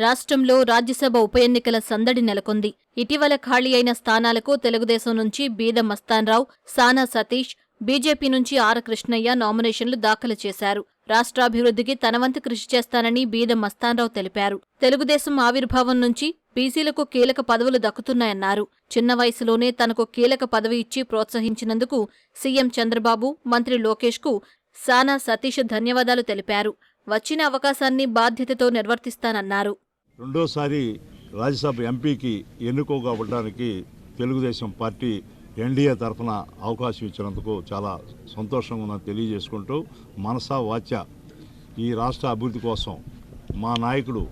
రాష్ట్రంలో రాజ్యసభ ఉప ఎన్నికల సందడి నెలకొంది. ఇటీవల ఖాళీ అయిన స్థానాలకు తెలుగుదేశం నుంచి బీద మస్తాన్రావు సానా సతీష్ బీజేపీ నుంచి ఆర్ కృష్ణయ్య నామినేషన్లు దాఖలు చేశారు. రాష్ట్రాభివృద్ధికి తనవంతు కృషి చేస్తానని బీద మస్తాన్రావు తెలిపారు. తెలుగుదేశం ఆవిర్భావం నుంచి బీసీలకు కీలక పదవులు దక్కుతున్నాయన్నారు. చిన్న వయసులోనే తనకు కీలక పదవి ఇచ్చి ప్రోత్సహించినందుకు సీఎం చంద్రబాబు మంత్రి లోకేష్కు సానా సతీష్ ధన్యవాదాలు తెలిపారు. వచ్చిన అవకాశాన్ని బాధ్యతతో నిర్వర్తిస్తానన్నారు. రెండోసారి రాజ్యసభ ఎంపీకి ఎన్నుకోబడడానికి తెలుగుదేశం పార్టీ ఎన్డీఏ తరఫున అవకాశం ఇచ్చినందుకు చాలా సంతోషంగా ఉందని తెలియజేసుకుంటూ మనసా వాచ్య ఈ రాష్ట్ర అభివృద్ధి కోసం మా నాయకుడు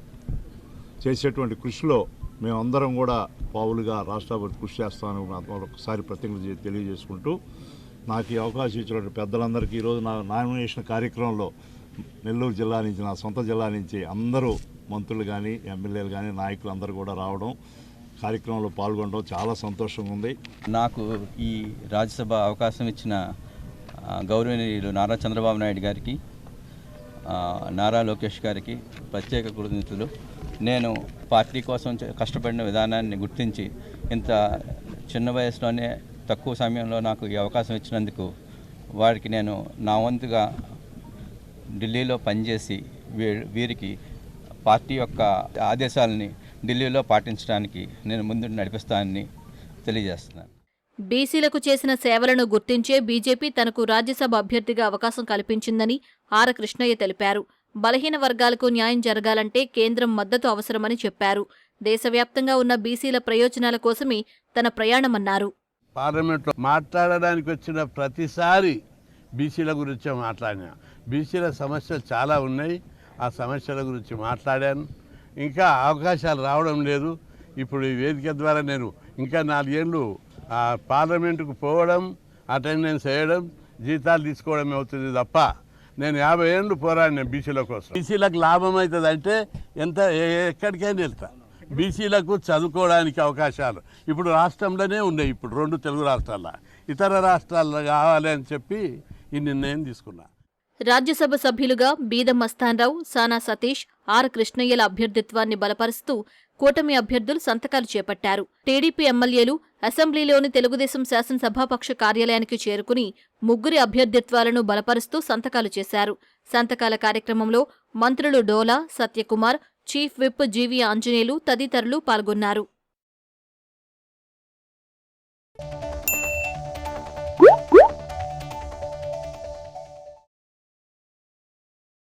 చేసేటువంటి కృషిలో మేమందరం కూడా పావులుగా రాష్ట్ర అభివృద్ధి కృషి చేస్తామని ఒకసారి ప్రతిజ్ఞ తెలియజేసుకుంటూ నాకు ఈ అవకాశం ఇచ్చినటువంటి పెద్దలందరికీ ఈరోజు నా నామినేషన్ కార్యక్రమంలో నెల్లూరు జిల్లా నుంచి నా సొంత జిల్లా నుంచి అందరూ మంత్రులు కానీ ఎమ్మెల్యేలు కానీ నాయకులు అందరూ కూడా రావడం కార్యక్రమంలో పాల్గొనడం చాలా సంతోషంగా ఉంది. నాకు ఈ రాజ్యసభ అవకాశం ఇచ్చిన గౌరవనీయులు నారా చంద్రబాబు నాయుడు గారికి నారా లోకేష్ గారికి ప్రత్యేక కృతజ్ఞతలు. నేను పార్టీ కోసం కష్టపడిన విధానాన్ని గుర్తించి ఇంత చిన్న వయసులోనే తక్కువ సమయంలో నాకు ఈ అవకాశం ఇచ్చినందుకు వారికి నేను నా వంతుగా ఢిల్లీలో పనిచేసి వీ- వీరికి పార్టీ యొక్క ఆదేశాలని ఢిల్లీలో పాటించడానికి నేను ముందు నడిపిస్తానని తెలియజేస్తున్నాను. బీసీలకు చేసిన సేవలను గుర్తించే బీజేపీ తనకు రాజ్యసభ అభ్యర్థిగా అవకాశం కల్పించిందని ఆర్ కృష్ణయ్య తెలిపారు. బలహీన వర్గాలకు న్యాయం జరగాలంటే కేంద్రం మద్దతు అవసరమని చెప్పారు. దేశవ్యాప్తంగా ఉన్న బీసీల ప్రయోజనాల కోసమే తన ప్రయాణమన్నారు. పార్లమెంట్లో మాట్లాడడానికి వచ్చిన ప్రతిసారి బీసీల గురించే మాట్లాడినా. బీసీల సమస్యలు చాలా ఉన్నాయి. ఆ సమస్యల గురించి మాట్లాడాను. ఇంకా అవకాశాలు రావడం లేదు. ఇప్పుడు ఈ వేదిక ద్వారా నేను ఇంకా నాలుగేళ్ళు ఆ పార్లమెంటుకు పోవడం అటెండెన్స్ వేయడం జీతాలు తీసుకోవడం అవుతుంది తప్ప నేను యాభై ఏళ్ళు పోరాడిన బీసీల కోసం. బీసీలకు లాభం అవుతుంది అంటే ఎంత ఎక్కడికైనా వెళ్తా. బీసీలకు చదువుకోవడానికి అవకాశాలు ఇప్పుడు రాష్ట్రంలోనే ఉన్నాయి. ఇప్పుడు రెండు తెలుగు రాష్ట్రాల్లో ఇతర రాష్ట్రాల్లో కావాలి అని చెప్పి ఈ నిర్ణయం తీసుకున్నా. రాజ్యసభ సభ్యులుగా బీద మస్తాన్రావు సానా సతీష్ ఆర్ కృష్ణయ్యల అభ్యర్థిత్వాన్ని బలపరుస్తూ కూటమి అభ్యర్థులు సంతకాలు చేపట్టారు. టీడీపీ ఎమ్మెల్యేలు అసెంబ్లీలోని తెలుగుదేశం శాసనసభాపక్ష కార్యాలయానికి చేరుకుని ముగ్గురి అభ్యర్థిత్వాలను బలపరుస్తూ సంతకాలు చేశారు. సంతకాల కార్యక్రమంలో మంత్రులు Dola Satyakumar chief whip GV Anjaneyulu తదితరులు పాల్గొన్నారు.